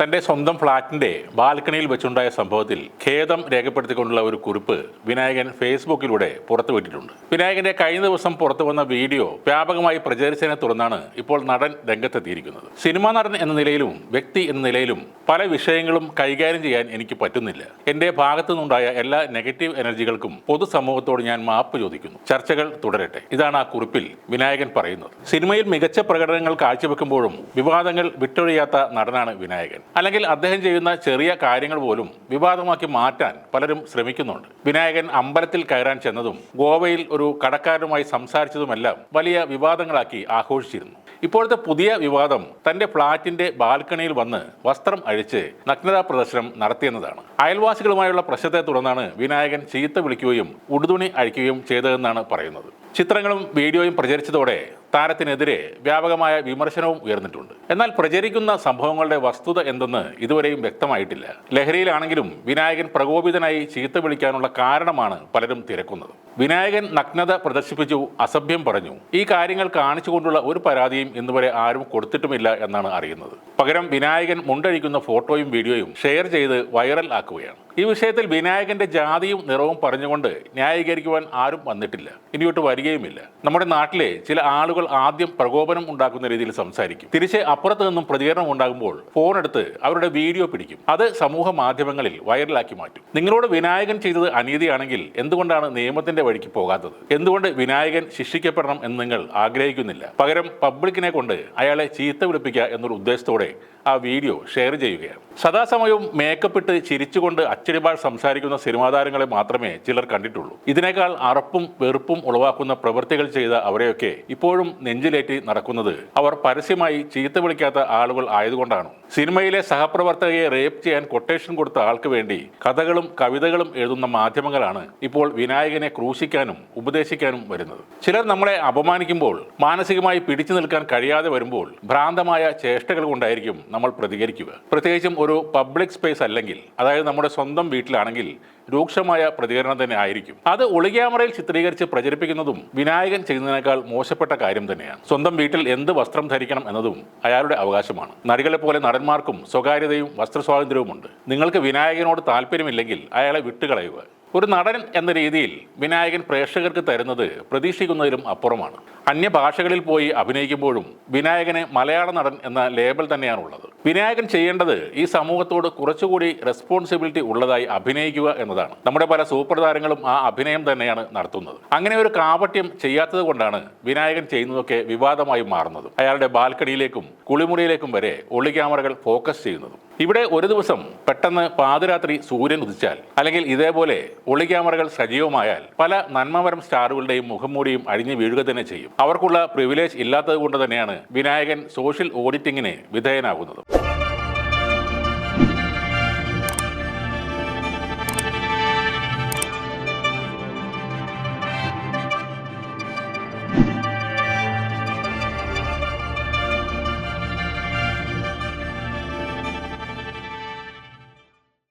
തന്റെ സ്വന്തം ഫ്ളാറ്റിന്റെ ബാൽക്കണിയിൽ വെച്ചുണ്ടായ സംഭവത്തിൽ ഖേദം രേഖപ്പെടുത്തിക്കൊണ്ടുള്ള ഒരു കുറിപ്പ് വിനായകൻ ഫേസ്ബുക്കിലൂടെ പുറത്തുവിട്ടിട്ടുണ്ട്. വിനായകന്റെ കഴിഞ്ഞ ദിവസം പുറത്തു വന്ന വീഡിയോ വ്യാപകമായി പ്രചരിച്ചതിനെ തുടർന്നാണ് ഇപ്പോൾ നടൻ രംഗത്തെത്തിയിരിക്കുന്നത്. സിനിമാ നടൻ എന്ന നിലയിലും വ്യക്തി എന്ന നിലയിലും പല വിഷയങ്ങളും കൈകാര്യം ചെയ്യാൻ എനിക്ക് പറ്റുന്നില്ല. എന്റെ ഭാഗത്തു നിന്നുണ്ടായ എല്ലാ നെഗറ്റീവ് എനർജികൾക്കും പൊതുസമൂഹത്തോട് ഞാൻ മാപ്പ് ചോദിക്കുന്നു. ചർച്ചകൾ തുടരട്ടെ. ഇതാണ് ആ കുറിപ്പിൽ വിനായകൻ പറയുന്നത്. സിനിമയിൽ മികച്ച പ്രകടനങ്ങൾ കാഴ്ചവെക്കുമ്പോഴും വിവാദങ്ങൾ വിട്ടൊഴിയാത്ത നടനാണ് വിനായകൻ. അല്ലെങ്കിൽ അദ്ദേഹം ചെയ്യുന്ന ചെറിയ കാര്യങ്ങൾ പോലും വിവാദമാക്കി മാറ്റാൻ പലരും ശ്രമിക്കുന്നുണ്ട്. വിനായകൻ അമ്പലത്തിൽ കയറാൻ ചെന്നതും ഗോവയിൽ ഒരു കടക്കാരനുമായി സംസാരിച്ചതുമെല്ലാം വലിയ വിവാദങ്ങളാക്കി ആഘോഷിച്ചിരുന്നു. ഇപ്പോഴത്തെ പുതിയ വിവാദം തന്റെ ഫ്ളാറ്റിന്റെ ബാൽക്കണിയിൽ വന്ന് വസ്ത്രം അഴിച്ച് നഗ്നതാ പ്രദർശനം നടത്തിയെന്നതാണ്. അയൽവാസികളുമായുള്ള പ്രശ്നത്തെ തുടർന്നാണ് വിനായകൻ ചീത്ത വിളിക്കുകയും ഉടുതുണി അഴിക്കുകയും ചെയ്തതെന്നാണ് പറയുന്നത്. ചിത്രങ്ങളും വീഡിയോയും പ്രചരിച്ചതോടെ താരത്തിനെതിരെ വ്യാപകമായ വിമർശനവും ഉയർന്നിട്ടുണ്ട്. എന്നാൽ പ്രചരിക്കുന്ന സംഭവങ്ങളുടെ വസ്തുത എന്തെന്ന് ഇതുവരെയും വ്യക്തമായിട്ടില്ല. ലഹരിയിലാണെങ്കിലും വിനായകൻ പ്രകോപിതനായി ചീത്ത വിളിക്കാനുള്ള കാരണമാണ് പലരും തിരക്കുന്നത്. വിനായകൻ നഗ്നത പ്രദർശിപ്പിച്ചു അസഭ്യം പറഞ്ഞു. ഈ കാര്യങ്ങൾ കാണിച്ചുകൊണ്ടുള്ള ഒരു പരാതിയും ഇന്നുവരെ ആരും കൊടുത്തിട്ടുമില്ല എന്നാണ് അറിയുന്നത്. പകരം വിനായകൻ മുണ്ടഴിക്കുന്ന ഫോട്ടോയും വീഡിയോയും ഷെയർ ചെയ്ത് വൈറൽ ആക്കുകയാണ്. ഈ വിഷയത്തിൽ വിനായകന്റെ ജാതിയും നിറവും പറഞ്ഞുകൊണ്ട് ന്യായീകരിക്കുവാൻ ആരും വന്നിട്ടില്ല. ഇനിയോട്ട് വരികയുമില്ല. നമ്മുടെ നാട്ടിലെ ചില ആളുകൾ ആദ്യം പ്രകോപനം ഉണ്ടാക്കുന്ന രീതിയിൽ സംസാരിക്കും. തിരിച്ച് അപ്പുറത്ത് നിന്നും പ്രതികരണം ഉണ്ടാകുമ്പോൾ ഫോൺ എടുത്ത് അവരുടെ വീഡിയോ പിടിക്കും. അത് സമൂഹ മാധ്യമങ്ങളിൽ വൈറലാക്കി മാറ്റും. നിങ്ങളോട് വിനായകൻ ചെയ്തത് അനീതിയാണെങ്കിൽ എന്തുകൊണ്ടാണ് നിയമത്തിന്റെ വഴിക്ക് പോകാത്തത്. എന്തുകൊണ്ട് വിനായകൻ ശിക്ഷിക്കപ്പെടണം എന്ന് നിങ്ങൾ ആഗ്രഹിക്കുന്നില്ല? പകരം പബ്ലിക്കിനെ കൊണ്ട് അയാളെ ചീത്ത വിളിപ്പിക്കുക എന്നൊരു ഉദ്ദേശത്തോടെ ആ വീഡിയോ ഷെയർ ചെയ്യുകയാണ്. സദാസമയവും മേക്കപ്പ് ഇട്ട് ചിരിച്ചുകൊണ്ട് അച്ചടിപാൾ സംസാരിക്കുന്ന സിനിമാ താരങ്ങളെ മാത്രമേ ചിലർ കണ്ടിട്ടുള്ളൂ. ഇതിനേക്കാൾ അറപ്പും വെറുപ്പും ഉളവാക്കുന്ന പ്രവൃത്തികൾ ചെയ്ത അവരെയൊക്കെ ഇപ്പോഴും നെഞ്ചിലേറ്റി നടക്കുന്നത് അവർ പരസ്യമായി ചീത്ത വിളിക്കാത്ത ആളുകൾ ആയതുകൊണ്ടാണ്. സിനിമയിലെ സഹപ്രവർത്തകയെ റേപ്പ് ചെയ്യാൻ കൊട്ടേഷൻ കൊടുത്ത ആൾക്ക് വേണ്ടി കഥകളും കവിതകളും എഴുതുന്ന മാധ്യമങ്ങളാണ് ഇപ്പോൾ വിനായകനെ ക്രൂശിക്കാനും ഉപദേശിക്കാനും വരുന്നത്. ചിലർ നമ്മളെ അപമാനിക്കുമ്പോൾ മാനസികമായി പിടിച്ചു നിൽക്കാൻ കഴിയാതെ വരുമ്പോൾ ഭ്രാന്തമായ ചേഷ്ടകൾ കൊണ്ടായിരിക്കും നമ്മൾ പ്രതികരിക്കുക. പ്രത്യേകിച്ചും ഒരു പബ്ലിക് സ്പേസ് അല്ലെങ്കിൽ അതായത് നമ്മുടെ സ്വന്തം വീട്ടിലാണെങ്കിൽ രൂക്ഷമായ പ്രതികരണം തന്നെ ആയിരിക്കും. അത് ഒളിക്യാമറയിൽ ചിത്രീകരിച്ച് പ്രചരിപ്പിക്കുന്നതും വിനായകൻ ചെയ്യുന്നതിനേക്കാൾ മോശപ്പെട്ട കാര്യം തന്നെയാണ്. സ്വന്തം വീട്ടിൽ എന്ത് വസ്ത്രം ധരിക്കണം എന്നതും അയാളുടെ അവകാശമാണ്. നടികളെ പോലെ നടന്മാർക്കും സ്വകാര്യതയും വസ്ത്രസ്വാതന്ത്ര്യവുമുണ്ട്. നിങ്ങൾക്ക് വിനായകനോട് താല്പര്യമില്ലെങ്കിൽ അയാളെ വിട്ടുകളയുക. ഒരു നടൻ എന്ന രീതിയിൽ വിനായകൻ പ്രേക്ഷകർക്ക് തരുന്നത് പ്രതീക്ഷിക്കുന്നതിലും അപ്പുറമാണ്. അന്യഭാഷകളിൽ പോയി അഭിനയിക്കുമ്പോഴും വിനായകന് മലയാള നടൻ എന്ന ലേബൽ തന്നെയാണുള്ളത്. വിനായകൻ ചെയ്യേണ്ടത് ഈ സമൂഹത്തോട് കുറച്ചുകൂടി റെസ്പോൺസിബിലിറ്റി ഉള്ളതായി അഭിനയിക്കുക എന്നതാണ്. നമ്മുടെ പല സൂപ്പർ താരങ്ങളും ആ അഭിനയം തന്നെയാണ് നടത്തുന്നത്. അങ്ങനെ ഒരു കാപട്യം ചെയ്യാത്തത് കൊണ്ടാണ് വിനായകൻ ചെയ്യുന്നതൊക്കെ വിവാദമായി മാറുന്നത്. അയാളുടെ ബാൽക്കണിയിലേക്കും കുളിമുറിയിലേക്കും വരെ ഒളി ക്യാമറകൾ ഫോക്കസ് ചെയ്യുന്നതും. ഇവിടെ ഒരു ദിവസം പെട്ടെന്ന് പാതിരാത്രി സൂര്യൻ ഉദിച്ചാൽ അല്ലെങ്കിൽ ഇതേപോലെ ഒളി ക്യാമറകൾ സജീവമായാൽ പല നന്മമരം സ്റ്റാറുകളുടെയും മുഖംമൂടിയും അഴിഞ്ഞു വീഴുക തന്നെ ചെയ്യും. അവർക്കുള്ള പ്രിവിലേജ് ഇല്ലാത്തത് കൊണ്ട് തന്നെയാണ് വിനായകൻ സോഷ്യൽ ഓഡിറ്റിങ്ങിന് വിധേയനാകുന്നത്.